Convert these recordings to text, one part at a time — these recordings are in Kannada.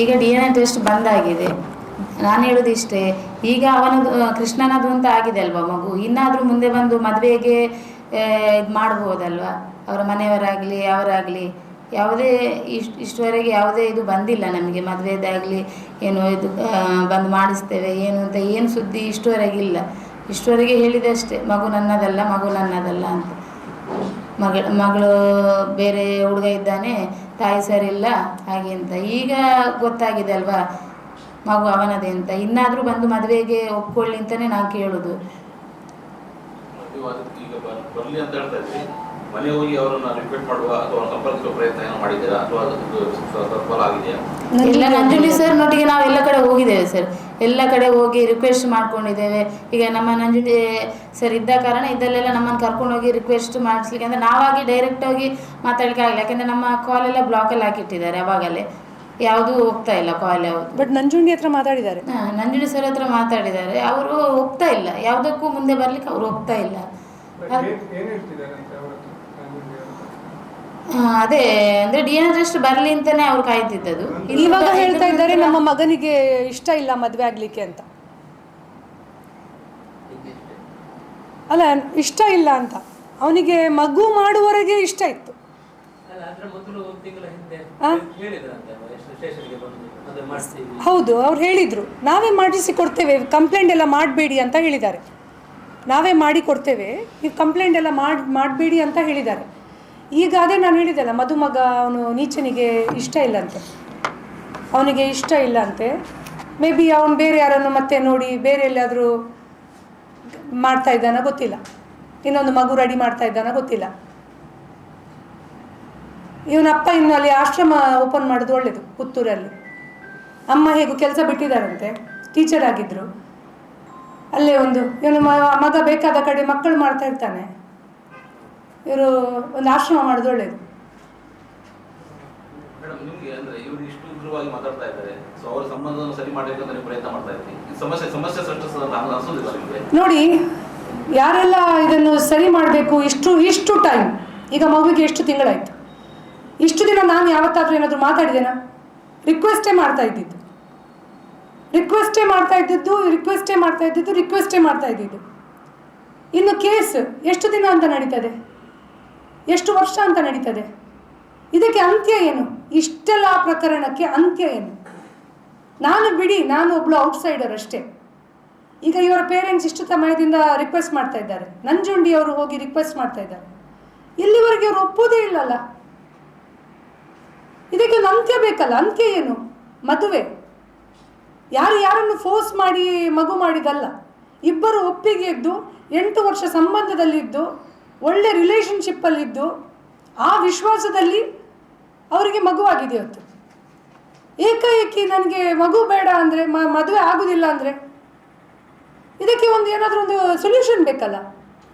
ಈಗ ಡಿ ಎನ್ ಎ ಟೆಸ್ಟ್ ಬಂದಾಗಿದೆ. ನಾನು ಹೇಳೋದು ಇಷ್ಟೇ, ಈಗ ಅವನದು ಕೃಷ್ಣನದು ಅಂತ ಆಗಿದೆ ಅಲ್ವಾ ಮಗು? ಇನ್ನಾದರೂ ಮುಂದೆ ಬಂದು ಮದುವೆಗೆ ಇದು ಮಾಡ್ಬೋದಲ್ವಾ? ಅವರ ಮನೆಯವರಾಗಲಿ, ಅವರಾಗಲಿ, ಯಾವುದೇ ಇಷ್ಟು ಇಷ್ಟುವರೆಗೆ ಯಾವುದೇ ಇದು ಬಂದಿಲ್ಲ ನಮಗೆ. ಮದುವೆದಾಗಲಿ ಏನು ಇದು ಬಂದು ಮಾಡಿಸ್ತೇವೆ, ಏನು ಅಂತ ಏನು ಸುದ್ದಿ ಇಷ್ಟುವರೆಗೆ ಇಲ್ಲ. ಇಷ್ಟುವರೆಗೆ ಹೇಳಿದಷ್ಟೇ ಮಗು ನನ್ನದಲ್ಲ ಮಗು ನನ್ನದಲ್ಲ ಅಂತ. ಮಗಳ, ಮಗಳು ಬೇರೆ ಹುಡುಗ ಇದ್ದಾನೆ ತಾಯಿ ಸರಿಲ್ಲ ಹಾಗೆ ಅಂತ. ಈಗ ಗೊತ್ತಾಗಿದೆ ಅಲ್ವಾ? ಮಗು ಅವನದೇ ಅಂತ. ಇನ್ನಾದರೂ ಬಂದು ಮದುವೆಗೆ ಒಪ್ಕೊಳ್ಳಿ ಅಂತಾನೆ ಕೇಳೋದು. ನೀವು ಹೇಳ್ತಾ ಮನೆ ಹೋಗಿ ಅವರನ್ನ ರಿಕ್ವೆಸ್ಟ್ ಮಾಡುವ ಅಥವಾ ಸಂಪರ್ಕಿಸುವ ಪ್ರಯತ್ನ ಏನೋ ಮಾಡಿದ್ದೀರಾ? ಅಥವಾ ಸಫಲ ಆಗಿದೆಯಾ? ಎಲ್ಲ ನಂಜುಂಡಿ ಸರ್ನೊಟ್ಟಿಗೆ ನಾವು ಎಲ್ಲ ಕಡೆ ಹೋಗಿದ್ದೇವೆ ಸರ್ ಎಲ್ಲ ಕಡೆ ಹೋಗಿ ರಿಕ್ವೆಸ್ಟ್ ಮಾಡ್ಕೊಂಡಿದ್ದೇವೆ. ಈಗ ನಮ್ಮ ನಂಜುಂಡಿ ಸರ್ ಇದ್ದ ಕಾರಣ ಇದ್ದಲ್ಲೆಲ್ಲ ನಮ್ಮನ್ನು ಕರ್ಕೊಂಡು ಹೋಗಿ ರಿಕ್ವೆಸ್ಟ್ ಮಾಡಿಸ್ಲಿಕ್ಕೆ ಅಂದರೆ ನಾವಾಗಿ ಡೈರೆಕ್ಟ್ ಹೋಗಿ ಮಾತಾಡ್ಲಿಕ್ಕೆ ಆಗಲ್ಲ. ಯಾಕೆಂದರೆ ನಮ್ಮ ಬ್ಲಾಕ್ ಬ್ಲಾಕಲ್ಲಿ ಹಾಕಿಟ್ಟಿದ್ದಾರೆ ಅವಾಗಲೇ. ಯಾವುದು ಹೋಗ್ತಾ ಇಲ್ಲ ಕಾಲ್ ಯಾವುದು. ಬಟ್ ನಂಜುಂಡಿ ಹತ್ರ ಮಾತಾಡಿದ್ದಾರೆ. ಹಾ, ನಂಜುಂಡಿ ಸರ್ ಹತ್ರ ಮಾತಾಡಿದ್ದಾರೆ. ಅವರು ಹೋಗ್ತಾ ಇಲ್ಲ. ಯಾವುದಕ್ಕೂ ಮುಂದೆ ಬರ್ಲಿಕ್ಕೆ ಅವರು ಹೋಗ್ತಾ ಇಲ್ಲ ಅದ್- ಏನ್ ಹೇಳ್ತಿದ್ದಾರಂತೆ ಅವ್ರ ಹತ್ರ ನಂಜುಂಡಿ ಅವ್ರ ಹತ್ರ? ಆ, ಅದೇ ಅಂದ್ರೆ ಡಿ ಎನ್ ಟೆಸ್ಟ್ ಬರ್ಲಿ ಅಂತಾನೆ ಅವ್ರು ಕಾಯ್ತಿದ್ದದು. ಇವಾಗ ಹೇಳ್ತಾ ಇದ್ದಾರೆ ನಮ್ಮ ಮಗನಿಗೆ ಇಷ್ಟ ಇಲ್ಲ ಮದುವೆ ಆಗ್ಲಿಕ್ಕೆ ಅಂತ. ಅಲ್ಲ ಇಷ್ಟ ಇಲ್ಲ ಅಂತ. ಅವನಿಗೆ ಮಗು ಮಾಡುವವರೆಗೆ ಇಷ್ಟ ಇತ್ತು. ಹೌದು ಅವ್ರು ಹೇಳಿದ್ರು ನಾವೇ ಮಾಡಿಸಿ ಕೊಡ್ತೇವೆ ಕಂಪ್ಲೇಂಟ್ ಎಲ್ಲ ಮಾಡಬೇಡಿ ಅಂತ ಹೇಳಿದ್ದಾರೆ. ನಾವೇ ಮಾಡಿ ಕೊಡ್ತೇವೆ ನೀವು ಕಂಪ್ಲೇಂಟ್ ಎಲ್ಲ ಮಾಡಿ ಮಾಡಬೇಡಿ ಅಂತ ಹೇಳಿದ್ದಾರೆ. ಈಗ ಅದೇ ನಾನು ಹೇಳಿದ್ದಲ್ಲ, ಮದುಮಗ ಅವನು ನೀಚನಿಗೆ ಇಷ್ಟ ಇಲ್ಲಂತೆ. ಅವನಿಗೆ ಇಷ್ಟ ಇಲ್ಲ ಅಂತೆ ಮೇ ಬಿ ಅವನು ಬೇರೆ ಯಾರನ್ನು ಮತ್ತೆ ನೋಡಿ ಬೇರೆ ಎಲ್ಲಾದರೂ ಮಾಡ್ತಾ ಇದ್ದಾನ ಗೊತ್ತಿಲ್ಲ. ಇನ್ನೊಂದು ಮಗು ರೆಡಿ ಮಾಡ್ತಾ ಇದ್ದಾನ ಗೊತ್ತಿಲ್ಲ. ಇವನಪ್ಪ ಇನ್ನು ಅಲ್ಲಿ ಆಶ್ರಮ ಓಪನ್ ಮಾಡೋದು ಒಳ್ಳೇದು, ಪುತ್ತೂರಲ್ಲಿ. ಅಮ್ಮ ಹೇಗೂ ಕೆಲಸ ಬಿಟ್ಟಿದ್ದಾರಂತೆ ಟೀಚರ್ ಆಗಿದ್ರು. ಅಲ್ಲೇ ಒಂದು, ಇವನು ಮಗ ಬೇಕಾದ ಕಡೆ ಮಕ್ಕಳು ಮಾಡ್ತಾ ಇರ್ತಾನೆ. ಇವರು ಒಂದು ಆಶ್ರಮ ಮಾಡೋದು ಒಳ್ಳೇದು. ನೋಡಿ ಯಾರೆಲ್ಲ ಇದನ್ನು ಸರಿ ಮಾಡಬೇಕು ಇಷ್ಟು ಇಷ್ಟು ಟೈಮ್ ಈಗ ಮಗುವಿಗೆ ಎಷ್ಟು ತಿಂಗಳಾಯ್ತು? ಇಷ್ಟು ದಿನ ನಾನು ಯಾವತ್ತಾದ್ರೂ ಏನಾದರೂ ಮಾತಾಡಿದ್ದೇನಾ ರಿಕ್ವೆಸ್ಟೇ ಮಾಡ್ತಾ ಇದ್ದಿದ್ದು. ರಿಕ್ವೆಸ್ಟೇ ಮಾಡ್ತಾ ಇದ್ದಿದ್ದು ರಿಕ್ವೆಸ್ಟೇ ಮಾಡ್ತಾ ಇದ್ದಿದ್ದು ರಿಕ್ವೆಸ್ಟೇ ಮಾಡ್ತಾ ಇದ್ದಿದ್ದು. ಇನ್ನು ಕೇಸ್ ಎಷ್ಟು ದಿನ ಅಂತ ನಡೀತದೆ ಎಷ್ಟು ವರ್ಷ ಅಂತ ನಡೀತದೆ? ಇದಕ್ಕೆ ಅಂತ್ಯ ಏನು? ಇಷ್ಟೆಲ್ಲ ಪ್ರಕರಣಕ್ಕೆ ಅಂತ್ಯ ಏನು? ನಾನು ಬಿಡಿ, ನಾನು ಒಬ್ಳು ಔಟ್ಸೈಡರ್ ಅಷ್ಟೇ. ಈಗ ಇವರ ಪೇರೆಂಟ್ಸ್ ಇಷ್ಟು ಸಮಯದಿಂದ ರಿಕ್ವೆಸ್ಟ್ ಮಾಡ್ತಾ ಇದ್ದಾರೆ. ನಂಜುಂಡಿ ಅವರು ಹೋಗಿ ರಿಕ್ವೆಸ್ಟ್ ಮಾಡ್ತಾ ಇದ್ದಾರೆ. ಇಲ್ಲಿವರೆಗೆ ಅವರು ಒಪ್ಪೋದೇ ಇಲ್ಲಲ್ಲ. ಇದಕ್ಕೆ ಒಂದು ಅಂತ್ಯ ಬೇಕಲ್ಲ? ಅಂತ್ಯ ಏನು? ಮದುವೆ. ಯಾರು ಯಾರನ್ನು ಫೋರ್ಸ್ ಮಾಡಿ ಮಗು ಮಾಡಿದಲ್ಲ. ಇಬ್ಬರು ಒಪ್ಪಿಗೆ ಇದ್ದು, ಎಂಟು ವರ್ಷ ಸಂಬಂಧದಲ್ಲಿದ್ದು ಒಳ್ಳೆ ರಿಲೇಷನ್ಶಿಪ್ಪಲ್ಲಿದ್ದು ಆ ವಿಶ್ವಾಸದಲ್ಲಿ ಅವರಿಗೆ ಮಗುವಾಗಿದೆ ಅವತ್ತು ಏಕಾಏಕಿ ನನಗೆ ಮಗು ಬೇಡ ಅಂದರೆ ಮದುವೆ ಆಗುದಿಲ್ಲ ಅಂದರೆ ಇದಕ್ಕೆ ಒಂದು ಏನಾದರೂ ಒಂದು ಸೊಲ್ಯೂಷನ್ ಬೇಕಲ್ಲ?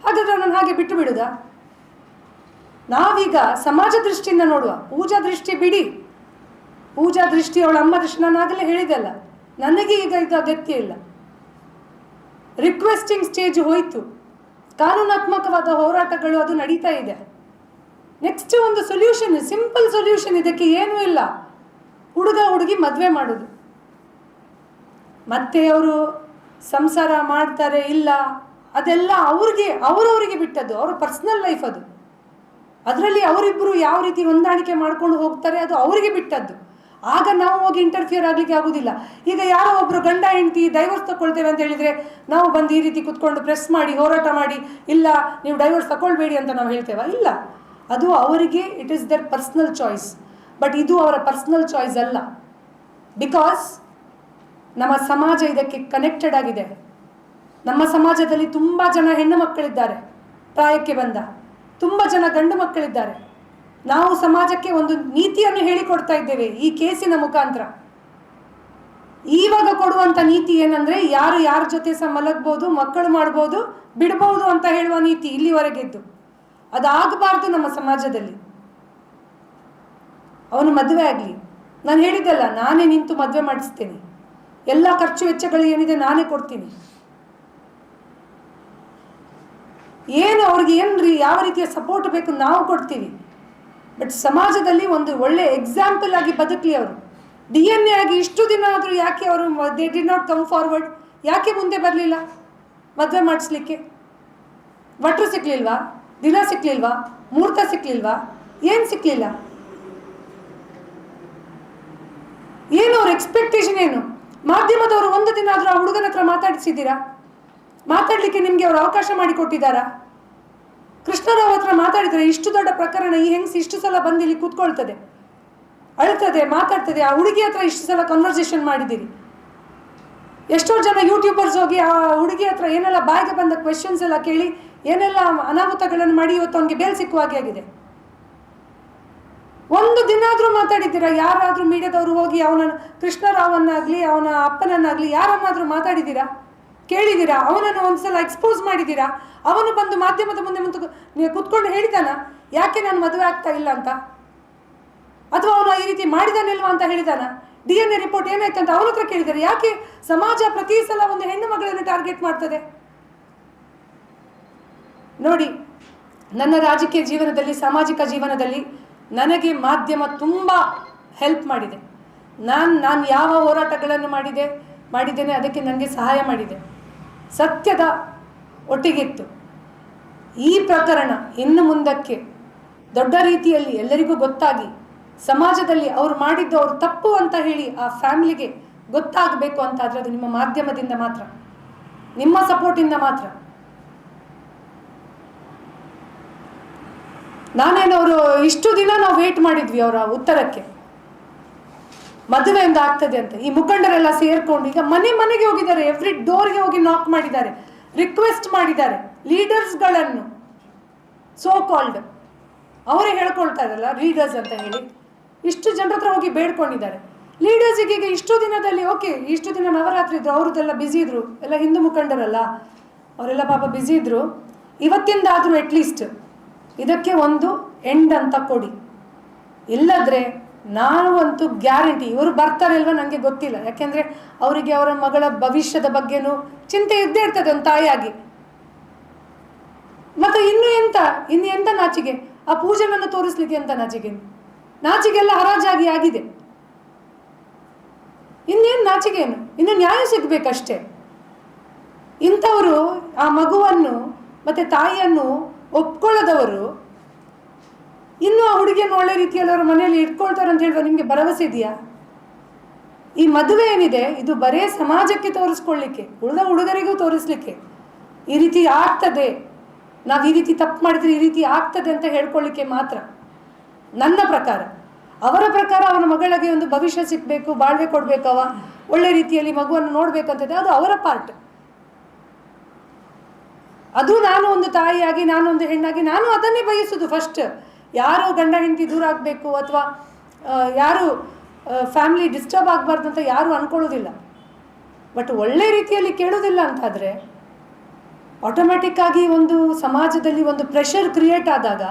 ಹಾಗಾದ್ರೆ ನಾನು ಹಾಗೆ ಬಿಟ್ಟು ಬಿಡುದಾ? ನಾವೀಗ ಸಮಾಜ ದೃಷ್ಟಿಯಿಂದ ನೋಡುವ. ಪೂಜಾ ದೃಷ್ಟಿ ಬಿಡಿ. ಪೂಜಾ ದೃಷ್ಟಿ ಅವಳ ಅಮ್ಮ ದೃಷ್ಟಿ. ನಾನು ಆಗಲೇ ಹೇಳಿದೆಲ್ಲ ನನಗೆ ಈಗ ಇದು ಅಗತ್ಯ ಇಲ್ಲ. ರಿಕ್ವೆಸ್ಟಿಂಗ್ ಸ್ಟೇಜ್ ಹೋಯಿತು. ಕಾನೂನಾತ್ಮಕವಾದ ಹೋರಾಟಗಳು ಅದು ನಡೀತಾ ಇದೆ. ನೆಕ್ಸ್ಟ್ ಒಂದು ಸೊಲ್ಯೂಷನ್ ಸಿಂಪಲ್ ಸೊಲ್ಯೂಷನ್ ಇದಕ್ಕೆ ಏನೂ ಇಲ್ಲ. ಹುಡುಗ ಹುಡುಗಿ ಮದುವೆ ಮಾಡೋದು. ಮತ್ತೆ ಅವರು ಸಂಸಾರ ಮಾಡ್ತಾರೆ, ಇಲ್ಲ. ಅದೆಲ್ಲ ಅವ್ರಿಗೆ, ಅವರವರಿಗೆ ಬಿಟ್ಟದ್ದು, ಅವರ ಪರ್ಸ್ನಲ್ ಲೈಫ್ ಅದು. ಅದರಲ್ಲಿ ಅವರಿಬ್ಬರು ಯಾವ ರೀತಿ ಹೊಂದಾಣಿಕೆ ಮಾಡ್ಕೊಂಡು ಹೋಗ್ತಾರೆ, ಅದು ಅವರಿಗೆ ಬಿಟ್ಟದ್ದು. ಆಗ ನಾವು ಹೋಗಿ ಇಂಟರ್ಫಿಯರ್ ಆಗಲಿಕ್ಕೆ ಆಗುದಿಲ್ಲ. ಈಗ ಯಾರೋ ಒಬ್ರು ಗಂಡ, ಹೆಂಡತಿ ಡೈವರ್ಸ್ ತಗೊಳ್ತೇವೆ ಅಂತ ಹೇಳಿದ್ರೆ ನಾವು ಬಂದು ಈ ರೀತಿ ಕುತ್ಕೊಂಡು ಪ್ರೆಸ್ ಮಾಡಿ, ಹೋರಾಟ ಮಾಡಿ, ಇಲ್ಲ ನೀವು ಡೈವರ್ಸ್ ತಗೊಳ್ಬೇಡಿ ಅಂತ ನಾವು ಹೇಳ್ತೇವೆ? ಇಲ್ಲ. ಅದು ಅವರಿಗೆ it is their personal choice but ಇದು ಅವರ ಪರ್ಸ್ನಲ್ ಚಾಯ್ಸ್ ಅಲ್ಲ. ಬಿಕಾಸ್ ನಮ್ಮ ಸಮಾಜ ಇದಕ್ಕೆ ಕನೆಕ್ಟೆಡ್ ಆಗಿದೆ. ನಮ್ಮ ಸಮಾಜದಲ್ಲಿ ತುಂಬ ಜನ ಹೆಣ್ಣು ಮಕ್ಕಳಿದ್ದಾರೆ. ಪ್ರಾಯಕ್ಕೆ ಬಂದ. ತುಂಬ ಜನ ಗಂಡು ಮಕ್ಕಳಿದ್ದಾರೆ. ನಾವು ಸಮಾಜಕ್ಕೆ ಒಂದು ನೀತಿಯನ್ನು ಹೇಳಿಕೊಡ್ತಾ ಇದ್ದೇವೆ ಈ ಕೇಸಿನ ಮುಖಾಂತರ. ಈವಾಗ ಕೊಡುವಂಥ ನೀತಿ ಏನಂದ್ರೆ ಯಾರು ಯಾರ ಜೊತೆ ಸಹ ಮಲಗ್ಬೋದು, ಮಕ್ಕಳು ಮಾಡ್ಬೋದು, ಬಿಡ್ಬೋದು ಅಂತ ಹೇಳುವ ನೀತಿ ಇಲ್ಲಿವರೆಗಿದ್ದು. ಅದಾಗಬಾರ್ದು ನಮ್ಮ ಸಮಾಜದಲ್ಲಿ. ಅವನು ಮದುವೆ ಆಗಲಿ. ನಾನು ಹೇಳಿದ್ದಲ್ಲ, ನಾನೇ ನಿಂತು ಮದುವೆ ಮಾಡಿಸ್ತೇನೆ. ಎಲ್ಲ ಖರ್ಚು ವೆಚ್ಚಗಳು ಏನಿದೆ ನಾನೇ ಕೊಡ್ತೀನಿ. ಏನು ಅವ್ರಿಗೆ ಏನು ರೀ ಯಾವ ರೀತಿಯ ಸಪೋರ್ಟ್ ಬೇಕು ನಾವು ಕೊಡ್ತೀವಿ. ಬಟ್ ಸಮಾಜದಲ್ಲಿ ಒಂದು ಒಳ್ಳೆ ಎಕ್ಸಾಂಪಲ್ ಆಗಿ ಬದುಕಲಿ ಅವರು. ಡಿ ಎನ್ ಎ ಆಗಿ ಇಷ್ಟು ದಿನ ಆದರೂ ಯಾಕೆ ಅವರು they did not come forward ಯಾಕೆ ಮುಂದೆ ಬರಲಿಲ್ಲ? ಮದುವೆ ಮಾಡಿಸ್ಲಿಕ್ಕೆ. ಭಟ್ರು ಸಿಕ್ಲಿಲ್ವಾ? ದಿನ ಸಿಕ್ಲಿಲ್ವಾ? ಮುಹೂರ್ತ ಸಿಕ್ಲಿಲ್ವಾ? ಏನು ಸಿಕ್ಕಲಿಲ್ಲ ಏನು ಅವ್ರ ಎಕ್ಸ್ಪೆಕ್ಟೇಷನ್ ಏನು? ಮಾಧ್ಯಮದವರು ಒಂದು ದಿನ ಆದರೂ ಆ ಹುಡುಗನ ಹತ್ರ ಮಾತಾಡಿಸಿದ್ದೀರಾ? ಮಾತಾಡಲಿಕ್ಕೆ ನಿಮಗೆ ಅವರು ಅವಕಾಶ ಮಾಡಿಕೊಟ್ಟಿದ್ದಾರಾ? ಕೃಷ್ಣರಾವ್ ಹತ್ರ ಮಾತಾಡಿದರೆ ಇಷ್ಟು ದೊಡ್ಡ ಪ್ರಕರಣ ಈ ಹೆಂಗ್ಸ್ ಇಷ್ಟು ಸಲ ಬಂದು ಇಲ್ಲಿ ಕೂತ್ಕೊಳ್ತದೆ? ಅಳ್ತದೆ, ಮಾತಾಡ್ತದೆ, ಆ ಹುಡುಗಿ ಹತ್ರ ಇಷ್ಟು ಸಲ ಕನ್ವರ್ಸೇಷನ್ ಮಾಡಿದ್ದೀರಿ? ಎಷ್ಟೋ ಜನ ಯೂಟ್ಯೂಬರ್ಸ್ ಹೋಗಿ ಆ ಹುಡುಗಿ ಹತ್ರ ಏನೆಲ್ಲ ಬಾಯಿಗೆ ಬಂದ ಕ್ವೆಶನ್ಸ್ ಎಲ್ಲ ಕೇಳಿ ಏನೆಲ್ಲ ಅನಾಹುತಗಳನ್ನು ಮಾಡಿ ಇವತ್ತು ಅವನಿಗೆ ಬೇಲ್ ಸಿಕ್ಕುವ ಹಾಗೆ ಆಗಿದೆ? ಒಂದು ದಿನ ಆದರೂ ಮಾತಾಡಿದ್ದೀರಾ? ಯಾರಾದರೂ ಮೀಡಿಯಾದವರು ಹೋಗಿ ಅವನ ಕೃಷ್ಣರಾವನ್ನಾಗಲಿ, ಅವನ ಅಪ್ಪನನ್ನಾಗಲಿ, ಯಾರನ್ನಾದರೂ ಮಾತಾಡಿದ್ದೀರಾ? ಕೇಳಿದ್ದೀರಾ? ಅವನನ್ನು ಒಂದ್ಸಲ ಎಕ್ಸ್ಪೋಸ್ ಮಾಡಿದ್ದೀರಾ? ಅವನು ಬಂದು ಮಾಧ್ಯಮದ ಮುಂದೆ ಮುಂದೆ ನೀವು ಕುತ್ಕೊಂಡು ಹೇಳಿದಾನ? ಯಾಕೆ ನಾನು ಮದುವೆ ಆಗ್ತಾ ಇಲ್ಲ ಅಂತ? ಅಥವಾ ಅವನು ಈ ರೀತಿ ಮಾಡಿದಾನಿಲ್ವಾ ಅಂತ ಹೇಳಿದಾನ? ಡಿ ಎನ್ ಎ ರಿಪೋರ್ಟ್ ಏನಾಯ್ತು ಅಂತ ಅವನ ಹತ್ರ ಕೇಳಿದ್ದಾರೆ ಯಾಕೆ ಸಮಾಜ ಪ್ರತಿ ಸಲ ಒಂದು ಹೆಣ್ಣು ಮಗಳನ್ನು ಟಾರ್ಗೆಟ್ ಮಾಡ್ತದೆ? ನೋಡಿ, ನನ್ನ ರಾಜಕೀಯ ಜೀವನದಲ್ಲಿ, ಸಾಮಾಜಿಕ ಜೀವನದಲ್ಲಿ ನನಗೆ ಮಾಧ್ಯಮ ತುಂಬ ಹೆಲ್ಪ್ ಮಾಡಿದೆ. ನಾನು ನಾನು ಯಾವ ಹೋರಾಟಗಳನ್ನು ಮಾಡಿದೆ, ಮಾಡಿದ್ದೇನೆ, ಅದಕ್ಕೆ ನನಗೆ ಸಹಾಯ ಮಾಡಿದೆ. ಸತ್ಯದ ಒಟ್ಟಿಗಿತ್ತು. ಈ ಪ್ರಕರಣ ಇನ್ನು ಮುಂದಕ್ಕೆ ದೊಡ್ಡ ರೀತಿಯಲ್ಲಿ ಎಲ್ಲರಿಗೂ ಗೊತ್ತಾಗಿ ಸಮಾಜದಲ್ಲಿ ಅವರು ಮಾಡಿದ್ದು ಅವರು ತಪ್ಪು ಅಂತ ಹೇಳಿ ಆ ಫ್ಯಾಮಿಲಿಗೆ ಗೊತ್ತಾಗಬೇಕು ಅಂತ ಆದರೆ ಅದು ನಿಮ್ಮ ಮಾಧ್ಯಮದಿಂದ ಮಾತ್ರ. ನಿಮ್ಮ ಸಪೋರ್ಟಿಂದ ಮಾತ್ರ. ನಾನೇನವರು ಇಷ್ಟು ದಿನ ನಾವು ವೇಟ್ ಮಾಡಿದ್ವಿ ಅವರ ಉತ್ತರಕ್ಕೆ. ಮದುವೆಯಿಂದ ಆಗ್ತದೆ ಅಂತ. ಈ ಮುಖಂಡರೆಲ್ಲ ಸೇರ್ಕೊಂಡು ಈಗ ಮನೆ ಮನೆಗೆ ಹೋಗಿದ್ದಾರೆ. ಎವ್ರಿ ಡೋರ್ಗೆ ಹೋಗಿ ನಾಕ್ ಮಾಡಿದ್ದಾರೆ. ರಿಕ್ವೆಸ್ಟ್ ಮಾಡಿದ್ದಾರೆ. ಲೀಡರ್ಸ್ಗಳನ್ನು ಸೋ ಕಾಲ್ಡ್ ಅವರೇ ಹೇಳ್ಕೊಳ್ತಾ ಇರಲ್ಲ ಲೀಡರ್ಸ್ ಅಂತ ಹೇಳಿ. ಇಷ್ಟು ಜನರ ಹತ್ರ ಹೋಗಿ ಬೇಡ್ಕೊಂಡಿದ್ದಾರೆ. ಲೀಡರ್ಸಿಗೆ ಈಗ ಇಷ್ಟು ದಿನದಲ್ಲಿ ಓಕೆ ಇಷ್ಟು ದಿನ ನವರಾತ್ರಿ ಇದ್ರು, ಅವ್ರದ್ದೆಲ್ಲ ಬ್ಯುಸಿ ಇದ್ರು. ಎಲ್ಲ ಹಿಂದೂ ಮುಖಂಡರಲ್ಲ, ಅವರೆಲ್ಲ ಪಾಪ ಬ್ಯುಸಿ ಇದ್ರು. ಇವತ್ತಿಂದಾದರೂ ಅಟ್ಲೀಸ್ಟ್ ಇದಕ್ಕೆ ಒಂದು ಎಂಡ್ ಅಂತ ಕೊಡಿ. ಇಲ್ಲದ್ರೆ ನಾನು ಅಂತೂ ಗ್ಯಾರಂಟಿ, ಇವರು ಬರ್ತಾರೆ ಇಲ್ವಾ ನನಗೆ ಗೊತ್ತಿಲ್ಲ. ಯಾಕೆಂದರೆ ಅವರಿಗೆ ಅವರ ಮಗಳ ಭವಿಷ್ಯದ ಬಗ್ಗೆನೂ ಚಿಂತೆ ಇದ್ದೇ ಇರ್ತದೆ ಒಂದು ತಾಯಿಯಾಗಿ. ಮತ್ತೆ ಇನ್ನು ಎಂತ? ಇನ್ನು ಎಂತ ನಾಚಿಗೆ? ಆ ಪೂಜೆಯನ್ನು ತೋರಿಸ್ಲಿಕ್ಕೆ ಎಂತ ನಾಚಿಗೆ? ನಾಚಿಗೆಲ್ಲ ಹರಾಜಾಗಿ ಆಗಿದೆ. ಇನ್ನೇನು ನಾಚಿಗೇನು ಇನ್ನು ನ್ಯಾಯ ಸಿಗ್ಬೇಕಷ್ಟೇ. ಇಂಥವರು ಆ ಮಗುವನ್ನು ಮತ್ತೆ ತಾಯಿಯನ್ನು ಒಪ್ಕೊಳ್ಳದವರು ಇನ್ನು ಆ ಹುಡುಗಿಯನ್ನು ಒಳ್ಳೆ ರೀತಿಯಲ್ಲಿ ಅವರ ಮನೆಯಲ್ಲಿ ಇಟ್ಕೊಳ್ತಾರೆ ಅಂತ ಹೇಳುವ ನಿಮಗೆ ಭರವಸೆ ಇದೆಯಾ? ಈ ಮದುವೆ ಏನಿದೆ, ಇದು ಬರೇ ಸಮಾಜಕ್ಕೆ ತೋರಿಸ್ಕೊಳ್ಳಿಕ್ಕೆ, ಉಳಿದ ಹುಡುಗರಿಗೂ ತೋರಿಸ್ಲಿಕ್ಕೆ. ಈ ರೀತಿ ಆಗ್ತದೆ. ನಾವು ಈ ರೀತಿ ತಪ್ಪು ಮಾಡಿದ್ರೆ ಈ ರೀತಿ ಆಗ್ತದೆ ಅಂತ ಹೇಳ್ಕೊಳ್ಳಿಕ್ಕೆ ಮಾತ್ರ. ನನ್ನ ಪ್ರಕಾರ, ಅವರ ಪ್ರಕಾರ ಅವನ ಮಗಳಿಗೆ ಒಂದು ಭವಿಷ್ಯ ಸಿಗಬೇಕು, ಬಾಳ್ವೆ ಕೊಡಬೇಕು ಅವ ಒಳ್ಳೆ ರೀತಿಯಲ್ಲಿ ಮಗುವನ್ನು ನೋಡ್ಬೇಕಂತದೆ, ಅದು ಅವರ ಪಾರ್ಟ್ ಅದು ನಾನು ಒಂದು ತಾಯಿಯಾಗಿ, ನಾನು ಒಂದು ಹೆಣ್ಣಾಗಿ, ನಾನು ಅದನ್ನೇ ಬಯಸುದು ಫಸ್ಟ್ ಯಾರು ಗಂಡ ಹೆಂಡತಿ ದೂರ ಆಗಬೇಕು ಅಥವಾ ಯಾರು ಫ್ಯಾಮಿಲಿ ಡಿಸ್ಟರ್ಬ್ ಆಗಬಾರ್ದು ಅಂತ ಯಾರು ಅನ್ಕೊಳ್ಳೋದಿಲ್ಲ. ಬಟ್ ಒಳ್ಳೆ ರೀತಿಯಲ್ಲಿ ಕೇಳೋದಿಲ್ಲ ಅಂತಾದರೆ ಆಟೋಮ್ಯಾಟಿಕ್ಕಾಗಿ ಒಂದು ಸಮಾಜದಲ್ಲಿ ಒಂದು ಪ್ರೆಷರ್ ಕ್ರಿಯೇಟ್ ಆದಾಗ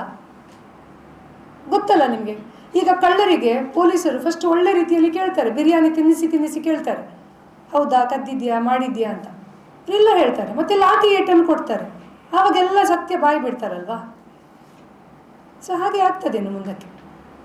ಗೊತ್ತಲ್ಲ ನಿಮಗೆ? ಈಗ ಕಳ್ಳರಿಗೆ ಪೊಲೀಸರು ಫಸ್ಟ್ ಒಳ್ಳೆ ರೀತಿಯಲ್ಲಿ ಕೇಳ್ತಾರೆ, ಬಿರಿಯಾನಿ ತಿನ್ನಿಸಿ ತಿನ್ನಿಸಿ ಕೇಳ್ತಾರೆ. ಹೌದಾ, ಕದ್ದಿದ್ಯಾ, ಮಾಡಿದ್ಯಾ ಅಂತ. ಎಲ್ಲ ಹೇಳ್ತಾರೆ ಮತ್ತೆ ಲಾತಿ ಏಟನ್ನು ಕೊಡ್ತಾರೆ. ಆವಾಗೆಲ್ಲ ಸತ್ಯ ಬಾಯಿ ಬಿಡ್ತಾರಲ್ವಾ? それハゲあったで飲むんだっけ？